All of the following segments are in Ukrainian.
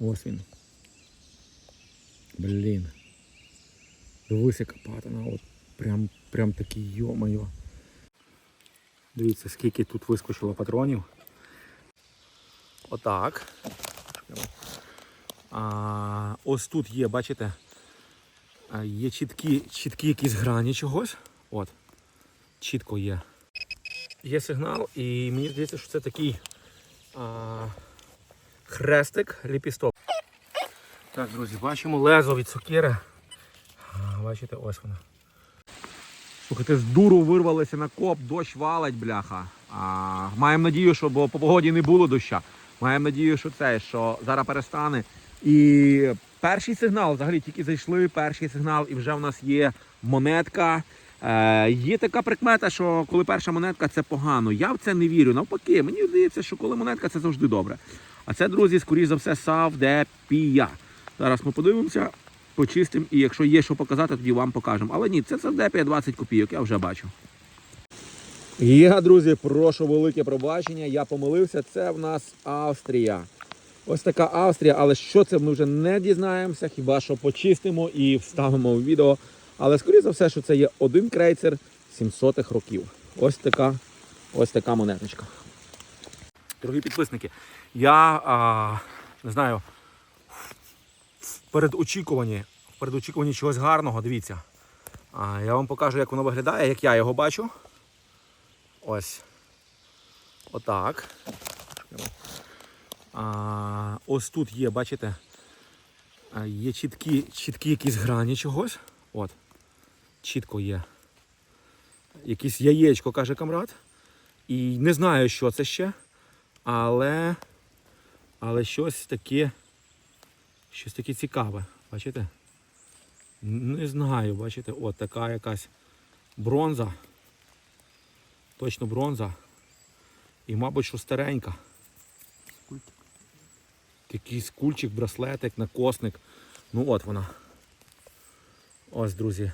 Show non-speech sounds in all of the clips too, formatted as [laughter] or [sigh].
Ось він. Блін. Дивись, яка патина. От прям, прям такий йо-моє. Дивіться, скільки тут вискочило патронів. Отак. А, ось тут є, бачите, є чіткі, чіткі якісь грані чогось. От. Чітко є. Є сигнал, і мені здається, що це такий а, хрестик ліпісток. Так, друзі, бачимо лезо від сокири. А, Бачите, ось воно. Слухайте, з дуру вирвалися на коп, дощ валить, бляха. А, маємо надію, що бо по погоді не було доща. Маємо надію, що це, що зараз перестане. І перший сигнал, взагалі тільки зайшли, перший сигнал, і вже в нас є монетка. Е, є така прикмета, що коли перша монетка це погано. Я в це не вірю. Навпаки, мені здається, що коли монетка це завжди добре. А це, друзі, скоріш за все, Савдепія. Зараз ми подивимося, почистимо, і якщо є що показати, тоді вам покажемо. Але ні, це Савдепія 20 копійок, я вже бачу. Я, друзі, прошу велике пробачення. Я помилився. Це в нас Австрія. Ось така Австрія, але що це ми вже не дізнаємося, хіба що почистимо і вставимо в відео. Але скоріше за все, що це є один крейцер 700-х років. Ось така, ось така монеточка. Дорогі підписники, я а, не знаю, в передочікуванні, передочікуванні чогось гарного, дивіться. А, я вам покажу, як воно виглядає, як я його бачу. Ось. Отак. А, ось тут є, бачите, є чіткі, чіткі якісь грані чогось. От. Чітко є. Якесь яєчко, каже камрад. І не знаю, що це ще. Але. Але щось таке. Щось таке цікаве. Бачите? Не знаю, бачите, от така якась бронза. Точно бронза. І, мабуть, що старенька. Якийсь кульчик, браслетик, накосник. Ну от вона. Ось, друзі.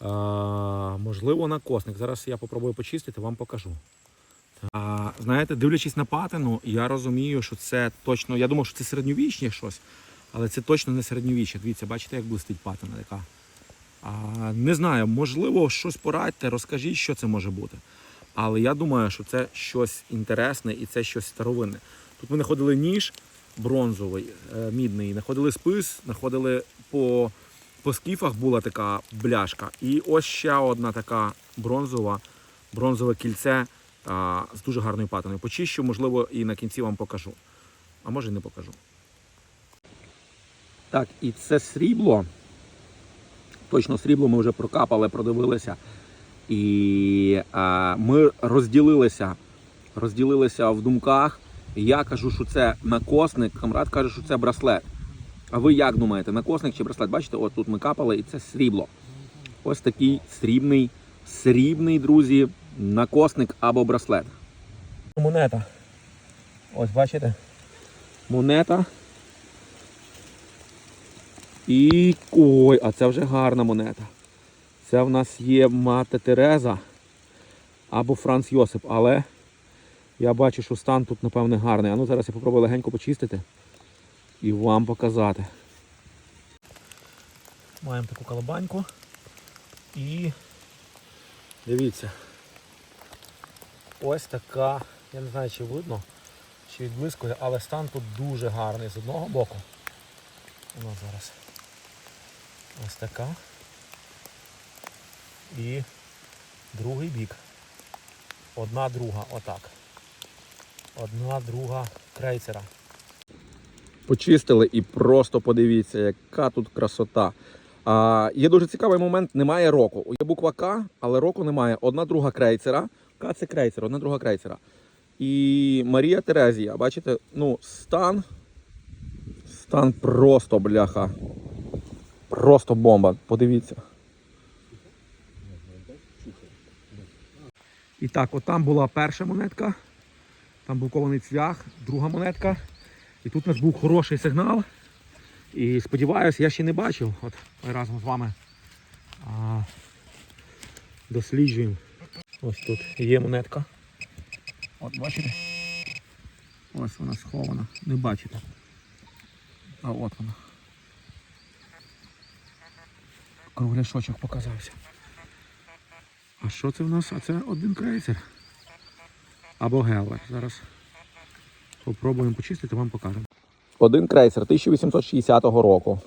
А, можливо, накосник. Зараз я попробую почистити, вам покажу. А, знаєте, дивлячись на патину, я розумію, що це точно. Я думав, що це середньовічне щось, але це точно не середньовіччя. Дивіться, бачите, як блистить патина така. А, не знаю, можливо, щось порадьте, розкажіть, що це може бути. Але я думаю, що це щось інтересне і це щось старовинне. Тут ми знаходили ніж бронзовий, е, мідний, знаходили спис, знаходили по, по скіфах була така бляшка. І ось ще одна така бронзова, бронзове кільце а, з дуже гарною патиною. Почищу, можливо, і на кінці вам покажу. А може і не покажу. Так, і це срібло. Точно срібло ми вже прокапали, продивилися. І а, ми розділилися, розділилися в думках. Я кажу, що це накосник, камрад каже, що це браслет. А ви як думаєте, накосник чи браслет? Бачите, от тут ми капали і це срібло. Ось такий срібний, срібний, друзі, накосник або браслет. Монета. Ось бачите? Монета. І ой, а це вже гарна монета. Це в нас є мати Тереза або Франц Йосип, але я бачу, що стан тут, напевне, гарний. А ну зараз я попробую легенько почистити і вам показати. Маємо таку колобаньку і дивіться. Ось така, я не знаю, чи видно, чи відблискує, але стан тут дуже гарний з одного боку. Воно зараз. Ось така. І другий бік. Одна друга, отак. Одна друга крейцера. Почистили і просто подивіться, яка тут красота. А, є дуже цікавий момент, немає року. Є буква К, але року немає. Одна друга крейцера. Це крейцер, одна друга крейцера. І Марія Терезія, бачите, ну, стан. Стан просто бляха. Просто бомба. Подивіться. І так, от там була перша монетка, там був кований цвях, друга монетка. І тут у нас був хороший сигнал. І сподіваюся, я ще не бачив. От разом з вами а, досліджуємо. Ось тут є монетка. От бачите? Ось вона схована. Не бачите. А от вона. Кругляшочок показався. А що це в нас? А це один крейсер. Або гелер. Зараз спробуємо почистити, вам покажемо. Один крейсер 1860 року.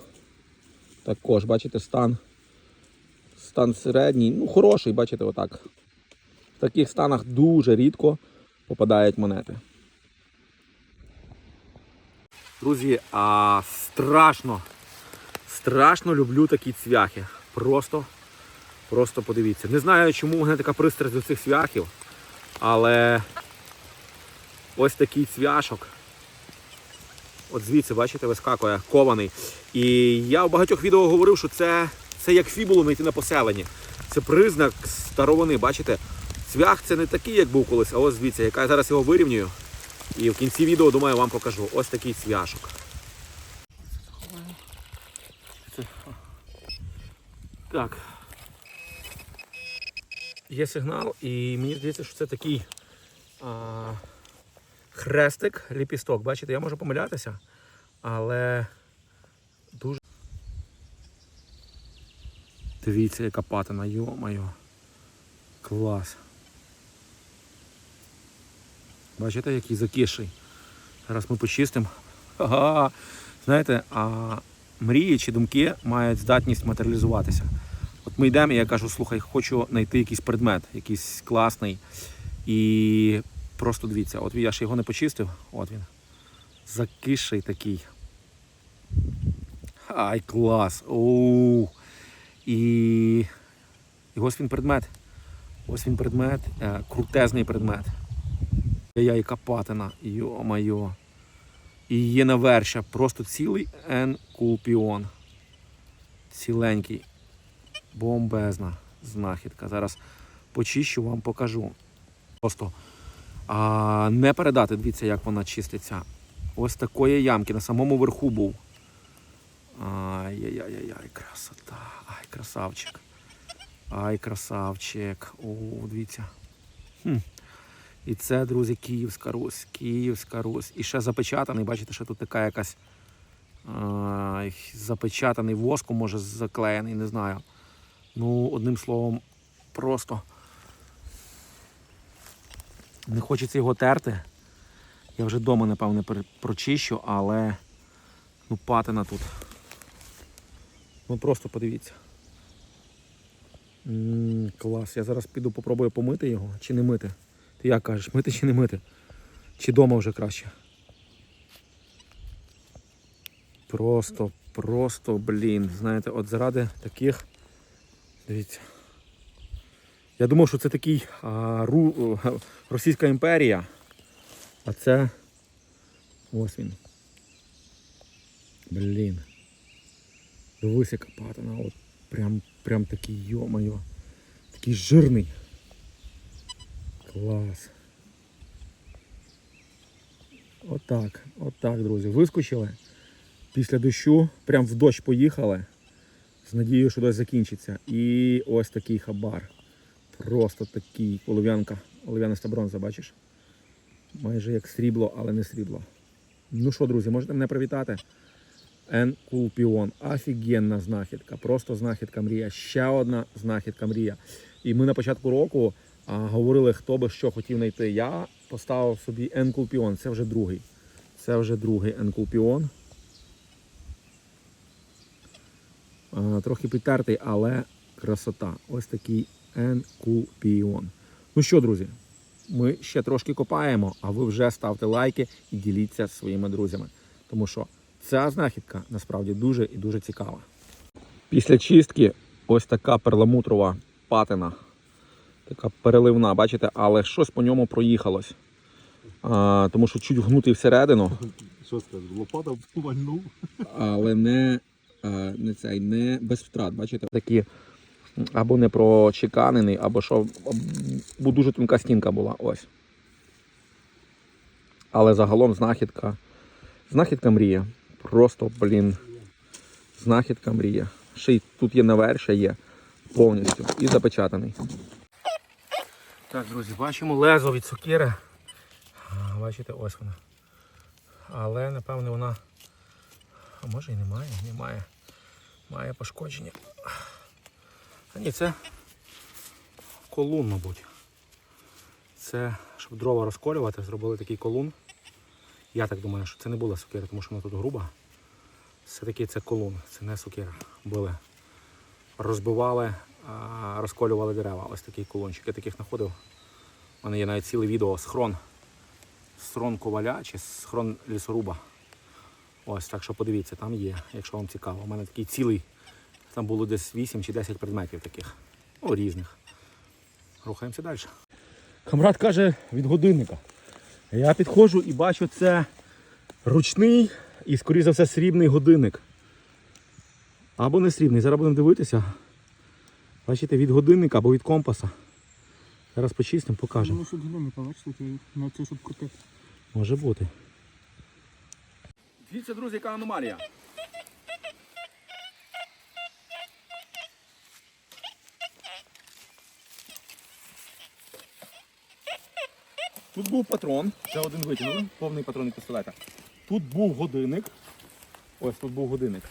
Також, бачите, стан. Стан середній, ну хороший, бачите, отак. В таких станах дуже рідко попадають монети. Друзі, а страшно, страшно люблю такі цвяхи. Просто, просто подивіться. Не знаю, чому у мене така пристрасть до цих цвяхів, але ось такий цвяшок. От звідси, бачите, вискакує кований. І я в багатьох відео говорив, що це, це як фібулу знайти на поселенні. Це признак старовини, бачите? Цвях це не такий, як був колись, а ось звідси, яка я зараз його вирівнюю. І в кінці відео, думаю, вам покажу. Ось такий цвяшок. Так. Є сигнал, і мені здається, що це такий а, хрестик, ліпісток. Бачите, я можу помилятися, але дуже. Дивіться, яка патина, йо-моє. Клас. Бачите, який закиший. Зараз ми почистимо. Ага. Знаєте, а мрії чи думки мають здатність матеріалізуватися. От ми йдемо, і я кажу, слухай, хочу знайти якийсь предмет, якийсь класний. І просто дивіться, от я ще його не почистив, от він. Закиший такий. Ай, клас! Оу. І... і ось він предмет. Ось він предмет, е, крутезний предмет. Я яка патина, йо-майо. І є навершя, просто цілий енкулпіон. Ціленький. Бомбезна знахідка. Зараз почищу, вам покажу. Просто а, не передати, дивіться, як вона чиститься. Ось такої ямки на самому верху був. Ай-яй-яй-яй, красота. Ай, красавчик. Ай, красавчик. О, дивіться. Хм. І це, друзі, Київська Русь. Київська Русь. І ще запечатаний, бачите, що тут така якась ай, запечатаний воском, може заклеєний, не знаю. Ну, одним словом, просто не хочеться його терти. Я вже вдома, напевне, прочищу, але ну, патина тут. Ну просто подивіться. м клас. Я зараз піду попробую помити його чи не мити. Ти як кажеш, мити чи не мити? Чи вдома вже краще? Просто, просто, блін. Знаєте, от заради таких. Дивіться. Я думав, що це такий а, ру, е, Російська імперія. А це. Ось він. Блін. Дивись, яка патина. От прям, прям такий, йо-моє. Такий жирний. Клас. Отак, отак, друзі. Вискочили. Після дощу, прям в дощ поїхали. З надією, що дощ закінчиться. І ось такий хабар. Просто такий олов'янка, олов'яниста бронза, бачиш? Майже як срібло, але не срібло. Ну що, друзі, можете мене привітати. Енкулпіон. Офігенна знахідка. Просто знахідка мрія. Ще одна знахідка мрія. І ми на початку року говорили, хто би що хотів знайти. Я поставив собі енкулпіон. Це вже другий. Це вже другий енкулпіон. Трохи підтертий, але красота. Ось такий енкулпіон. Ну що, друзі, ми ще трошки копаємо, а ви вже ставте лайки і діліться своїми друзями. Тому що ця знахідка насправді дуже і дуже цікава. Після чистки ось така перламутрова патина. Така переливна, бачите, але щось по ньому проїхалось. А, тому що чуть вгнутий всередину, [laughs] Що скажеш, лопата вальнув. [laughs] але не, не цей, не без втрат. Бачите, такі або не прочеканений, або що, бо дуже тонка стінка була. Ось. Але загалом знахідка. Знахідка мрія. Просто, блін. Знахідка мрія. Ще й тут є навершя є повністю і запечатаний. Так, друзі, бачимо лезо від сокири. Бачите, ось вона. Але напевне вона А може і немає, немає. Має пошкодження. А ні, це колун, мабуть. Це, щоб дрова розколювати, зробили такий колун. Я так думаю, що це не була сокира, тому що вона тут груба. Все-таки це колун, це не сокира. Були. Розбивали, розколювали дерева. Ось такий колончик. Я таких знаходив. У мене є навіть ціле відео схрон. Схрон коваля чи схрон лісоруба. Ось, так що подивіться, там є, якщо вам цікаво. У мене такий цілий, там було десь 8 чи 10 предметів таких. Ну, різних. Рухаємося далі. Камрад каже від годинника. Я підходжу і бачу це ручний і, скоріше за все, срібний годинник. Або не срібний. Зараз будемо дивитися. Бачите, від годинника або від компаса. Зараз почистимо, покажемо. Що годинника, бачите, на це, щоб крутити. Може бути. Дивіться, друзі, яка аномалія. Тут був патрон, це один витягнув, повний патрон від пістолета. Тут був годинник. Ось тут був годинник.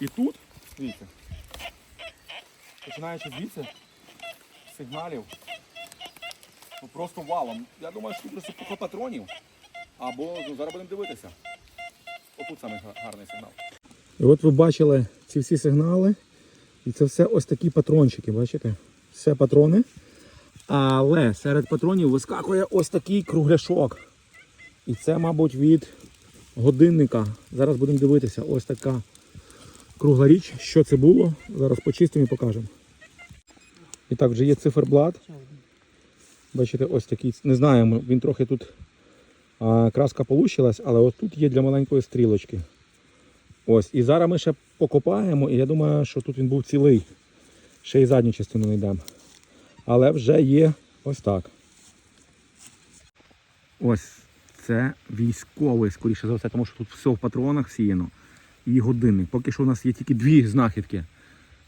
І тут, дивіться, починаючи звідси, сигналів, ну, просто валом. Я думаю, що тут просто купа патронів. Або ну, зараз будемо дивитися. Отут саме гарний сигнал. І от ви бачили ці всі сигнали. І це все ось такі патрончики, бачите? Все патрони. Але серед патронів вискакує ось такий кругляшок. І це, мабуть, від годинника. Зараз будемо дивитися. Ось така кругла річ. Що це було? Зараз почистимо і покажемо. І так, вже є циферблат. Бачите, ось такий. Не знаємо, він трохи тут а, краска полущилась, але ось тут є для маленької стрілочки. Ось. І зараз ми ще покопаємо, і я думаю, що тут він був цілий. Ще й задню частину знайдемо. Але вже є ось так. Ось це військовий, скоріше за все, тому що тут все в патронах сіяно. І годинник. Поки що у нас є тільки дві знахідки.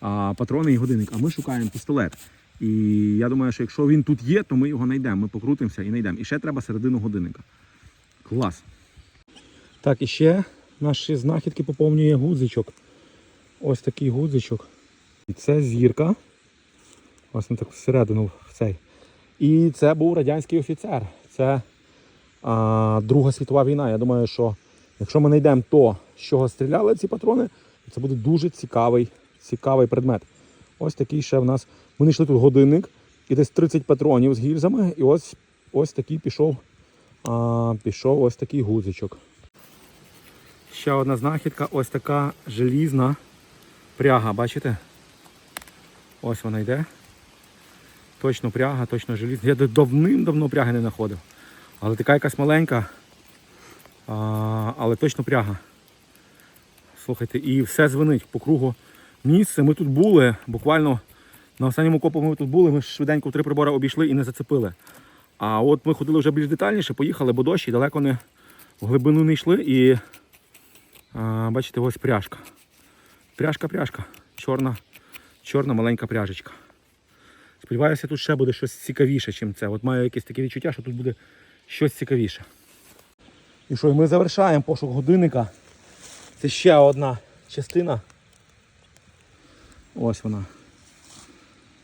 А, патрони і годинник. А ми шукаємо пістолет. І я думаю, що якщо він тут є, то ми його знайдемо. Ми покрутимося і знайдемо. І ще треба середину годинника. Клас. Так, і ще наші знахідки поповнює гудзичок. Ось такий гудзичок. І це зірка. Ось він так всередину в цей. І це був радянський офіцер. Це а, Друга світова війна. Я думаю, що якщо ми знайдемо то, з чого стріляли ці патрони, це буде дуже цікавий, цікавий предмет. Ось такий ще в нас. Ми знайшли тут годинник і десь 30 патронів з гільзами. І ось ось такий пішов, а, пішов ось такий гудзичок. Ще одна знахідка, ось така желізна пряга, бачите? Ось вона йде. Точно пряга, точно желізна. Я давним-давно пряги не знаходив. Але така якась маленька, а, але точно пряга. Слухайте, і все звенить по кругу місце. Ми тут були, буквально на останньому копу ми тут були, ми швиденько в три прибори обійшли і не зацепили. А от ми ходили вже більш детальніше, поїхали, бо дощ і далеко не в глибину не йшли. І а, бачите, ось пряжка. Пряжка, пряжка. Чорна, чорна маленька пряжечка. Сподіваюся, тут ще буде щось цікавіше, ніж це. От маю якесь таке відчуття, що тут буде щось цікавіше. І що, ми завершаємо пошук годинника. Це ще одна частина. Ось вона.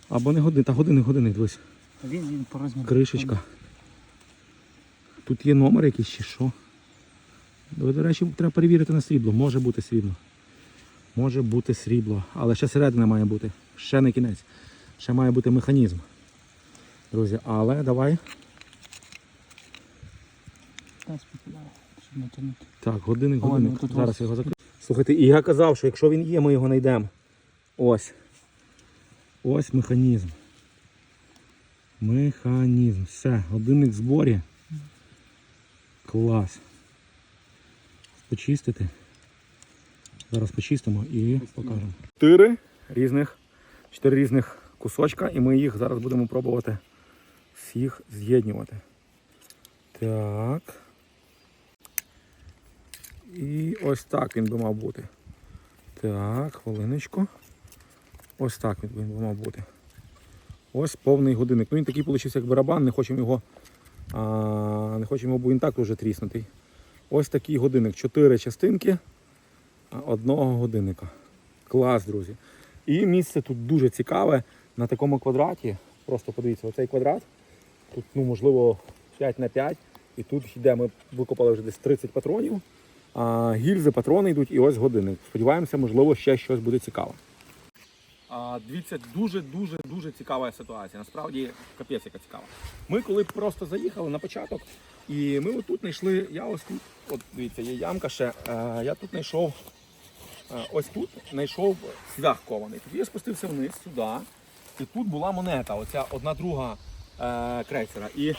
Або не годинник, та годинник, годинник, дивись. Він, він по розміру. Кришечка. Тут є номер якийсь чи що. До до речі, треба перевірити на срібло. Може бути срібло. Може бути срібло. Але ще середина має бути. Ще не кінець. Ще має бути механізм. Друзі, але давай. Та, спокійно, Так, годинник, годинник. ну, тут Зараз ось. я його закрию. Слухайте, і я казав, що якщо він є, ми його знайдемо. Ось. Ось механізм. Механізм. Все, годинник в зборі. Клас. Почистити. Зараз почистимо і покажемо. Чотири різних, чотири різних кусочка, і ми їх зараз будемо пробувати всіх з'єднувати. Так. І ось так він би мав бути. Так, хвилиночку. Ось так він би мав бути. Ось повний годинник. Ну він такий вийшов, як барабан, не хочемо його. А, не хочемо, бо він так уже тріснутий. Ось такий годинник. Чотири частинки. одного годинника. Клас, друзі. І місце тут дуже цікаве на такому квадраті. Просто подивіться, оцей квадрат. Тут, ну, можливо, 5 на 5. І тут йде, ми викопали вже десь 30 патронів. Гільзи, патрони йдуть і ось годинник. Сподіваємося, можливо, ще щось буде цікаве. Дивіться, дуже дуже цікава ситуація. Насправді капець яка цікава. Ми коли просто заїхали на початок, і ми отут знайшли. Я ось тут, от дивіться, є ямка ще. Е, я тут знайшов. е, Ось тут знайшов цвях кований. Тоді я спустився вниз сюди, і тут була монета, оця одна друга е, крейсера. І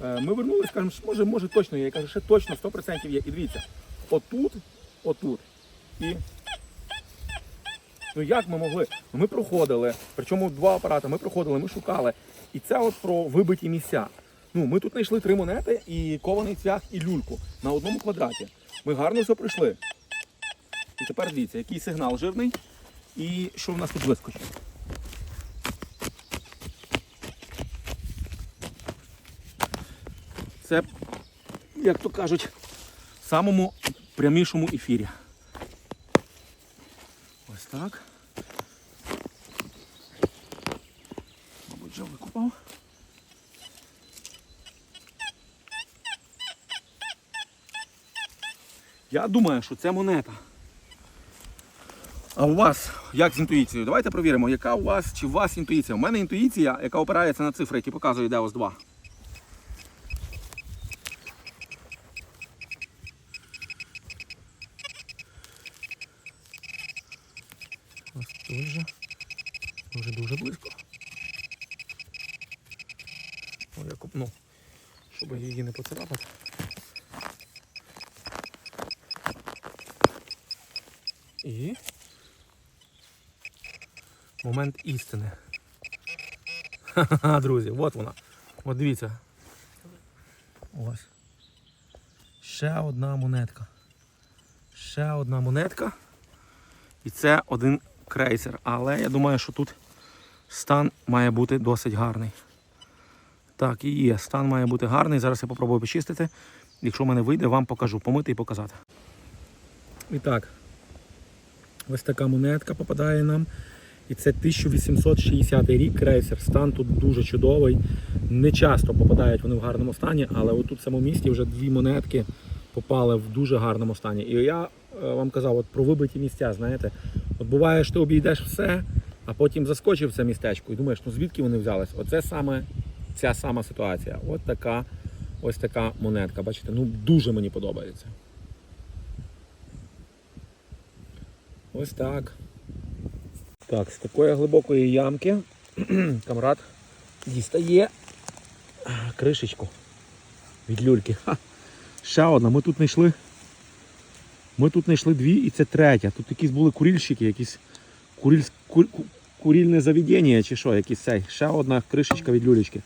ми вернулися, кажемо, що може, може точно є. Я кажу, ще точно 100% є. І дивіться, отут, отут. І Ну як ми могли? Ми проходили, причому два апарати, ми проходили, ми шукали. І це от про вибиті місця. Ну, ми тут знайшли три монети і кований цвях і люльку на одному квадраті. Ми гарно все пройшли. І тепер дивіться, який сигнал жирний і що в нас тут вискочить. Це, як то кажуть, самому прямішому ефірі. Ось так. Мабуть, вже викупав. Я думаю, що це монета. А у вас як з інтуїцією? Давайте перевіримо, яка у вас чи у вас інтуїція. У мене інтуїція, яка опирається на цифри, які показує Деос 2. Ось тут же. Дуже дуже близько. О, я копну, щоб її не поцарапати. І момент істини. Ха-ха, друзі, от вона. От дивіться. Ось. Ще одна монетка. Ще одна монетка. І це один крейсер. Але я думаю, що тут стан має бути досить гарний. Так, і є. Стан має бути гарний. Зараз я попробую почистити. Якщо в мене вийде, вам покажу. Помити і показати. І так. Ось така монетка попадає нам. І це 1860 рік крейсер. Стан тут дуже чудовий. Не часто попадають вони в гарному стані, але отут в самому місті вже дві монетки попали в дуже гарному стані. І я е, вам казав от про вибиті місця, знаєте. От буває, що ти обійдеш все, а потім заскочив це містечко і думаєш, ну звідки вони взялись? Оце саме ця сама ситуація. От така, ось така монетка. Бачите, ну дуже мені подобається. Ось так. Так, з такої глибокої ямки [clears throat] камрад дістає кришечку від люльки. Ха. Ще одна. Ми тут знайшли. Ми тут знайшли дві і це третя. Тут якісь були курільщики, якісь куріль... кур... ку- курільне заведення чи що, якийсь цей. Ще одна кришечка від люлечки.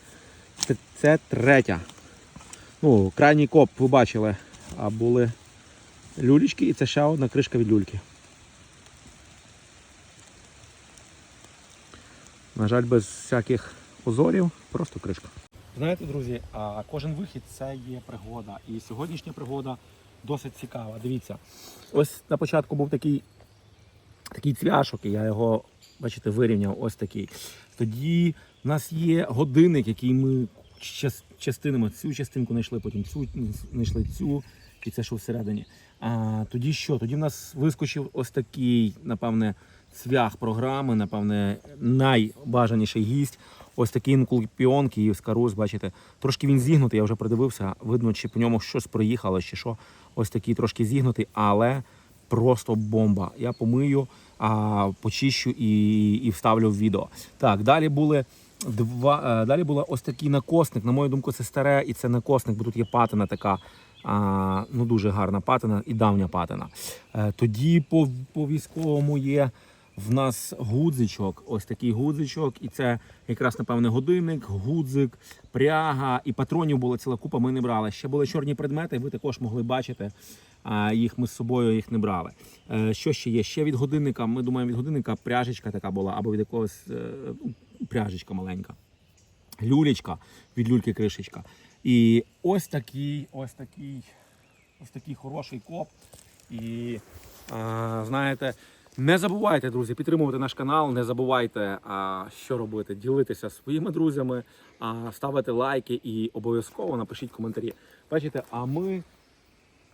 Це, це третя. Ну, крайній коп ви бачили, а були люлечки і це ще одна кришка від люльки. На жаль, без всяких озорів, просто кришка. Знаєте, друзі, кожен вихід це є пригода. І сьогоднішня пригода досить цікава. Дивіться, ось на початку був такий, такий цвяшок, і я його, бачите, вирівняв ось такий. Тоді в нас є годинник, який ми час- частинами цю частинку знайшли, потім цю знайшли цю, і це що всередині. А тоді що? Тоді в нас вискочив ось такий, напевне, цвях програми, напевне, найбажаніший гість. Ось такий інкулпіон, Київська Русь, бачите, трошки він зігнутий, я вже придивився, видно, чи по ньому щось проїхало, чи що. Ось такий трошки зігнутий, але просто бомба. Я помию, а, почищу і, і вставлю в відео. Так, далі були. Два, е, далі була ось такий накосник. На мою думку, це старе і це накосник, бо тут є патина така, а, ну дуже гарна патина і давня патина. Е, тоді по, по військовому є в нас гудзичок, ось такий гудзичок, і це якраз, напевне, годинник, гудзик, пряга і патронів була ціла купа, ми не брали. Ще були чорні предмети, ви також могли бачити. Їх ми з собою їх не брали. Е, Що ще є? Ще від годинника. Ми думаємо, від годинника пряжечка така була, або від якогось е, ну, пряжечка маленька. Люлечка від люльки кришечка. І ось такий, ось такий, ось такий хороший коп. І А, знаєте, не забувайте, друзі, підтримувати наш канал. Не забувайте, що робити, ділитися своїми друзями, ставити лайки і обов'язково напишіть коментарі. Бачите, а ми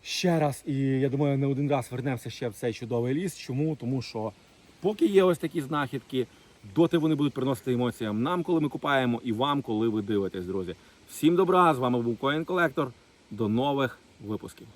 ще раз, і я думаю, не один раз вернемося ще в цей чудовий ліс. Чому? Тому що поки є ось такі знахідки, доти вони будуть приносити емоціям нам, коли ми купаємо, і вам, коли ви дивитесь, друзі. Всім добра! З вами був Коін Колектор. До нових випусків.